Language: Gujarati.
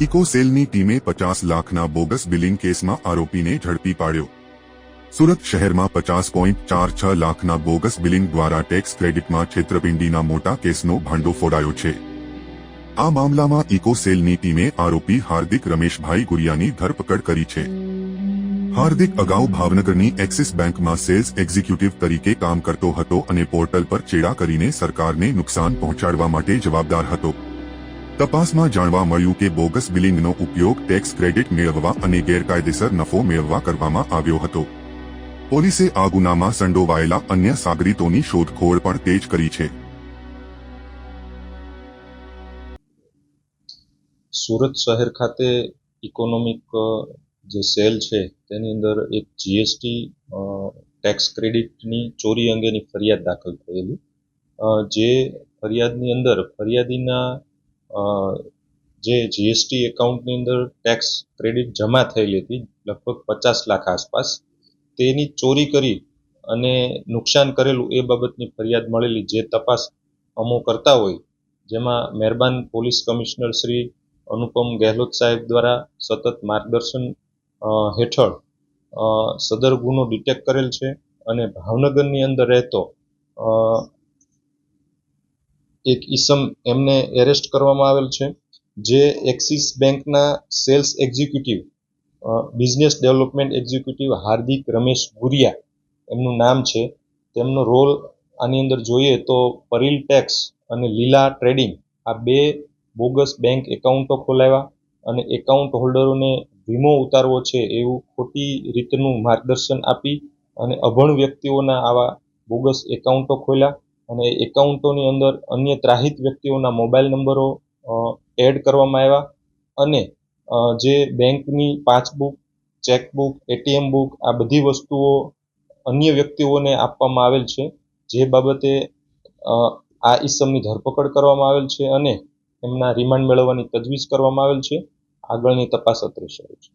ઇકોસેલની ટીમે પચાસ લાખના બોગસ બિલિંગ કેસમાં આરોપીને ઝડપી પાડ્યો. સુરત શહેરમાં પચાસ પોઈન્ટ ચાર છ લાખના બોગસ બિલિંગ દ્વારા ટેક્સ ક્રેડિટમાં છેતરપિંડીના મોટા કેસનો ભાંડો ફોડાયો છે. આ મામલામાં ઇકોસેલની ટીમે આરોપી હાર્દિક રમેશભાઈ ગુરિયાની ધરપકડ કરી છે. હાર્દિક અગાઉ ભાવનગરની એક્સિસ બેંકમાં સેલ્સ એક્ઝિક્યુટિવ તરીકે કામ કરતો હતો અને પોર્ટલ પર ચેડા કરીને સરકારને નુકસાન પહોંચાડવા માટે જવાબદાર હતો. તપાસમાં જાણવા મળ્યું કે બોગસ બિલિંગનો ઉપયોગ ટેક્સ ક્રેડિટ મેળવવા અને ગેરકાયદેસર નફો મેળવવા કરવામાં આવ્યો હતો. પોલીસે આ ગુનામાં સંડોવાયેલા અન્ય સાગરીતોની શોધખોળ પણ તેજ કરી છે. સુરત શહેર ખાતે ઇકોનોમિક જે સેલ છે, તેની અંદર એક જીએસટી ટેક્સ ક્રેડિટની ચોરી અંગેની ફરિયાદ દાખલ થયેલી. જે ફરિયાદની અંદર ફરિયાદીના જે જીએસટી એકાઉન્ટની અંદર ટેક્સ ક્રેડિટ જમા થયેલી હતી, લગભગ પચાસ લાખ આસપાસ, તેની ચોરી કરી અને નુકસાન કરેલું એ બાબતની ફરિયાદ મળેલી જે તપાસ અમો કરતા હોય, જેમાં મહેરબાન પોલીસ કમિશનર શ્રી અનુપમ ગેહલોત સાહેબ દ્વારા સતત માર્ગદર્શન હેઠળ સદર ગુનો ડિટેક્ટ કરેલ છે અને ભાવનગરની અંદર રહેતો એક ઈસમ એમને એરેસ્ટ કરવામાં આવેલ છે, જે એક્સિસ બેંકના sales executive business development executive Hardik Ramesh Guriya એમનું નામ છે. તેમનો રોલ આની અંદર જોઈએ તો પરિલ ટેક્સ અને લીલા ટ્રેડિંગ આ બે બોગસ બેંક એકાઉન્ટો ખોલાવ્યા અને એકાઉન્ટ હોલ્ડરોને વીમો ઉતારવો છે એવું ખોટી રીતનું માર્ગદર્શન આપી અને અભણ વ્યક્તિઓના આવા બોગસ એકાઉન્ટો ખોલ્યા. અને એકાઉન્ટોની અંદર અન્ય ત્રાહિત વ્યક્તિઓના મોબાઈલ નંબરો એડ કરવામાં આવ્યા અને જે બેંકની પાસબુક, ચેકબુક, એટીએમ બુક આ બધી વસ્તુઓ અન્ય વ્યક્તિઓને આપવામાં આવેલ છે. જે બાબતે આ ઈસમની ધરપકડ કરવામાં આવેલ છે અને એમના રિમાન્ડ મેળવવાની તજવીજ કરવામાં આવેલ છે. આગળની તપાસ અત્રે શરૂ છે.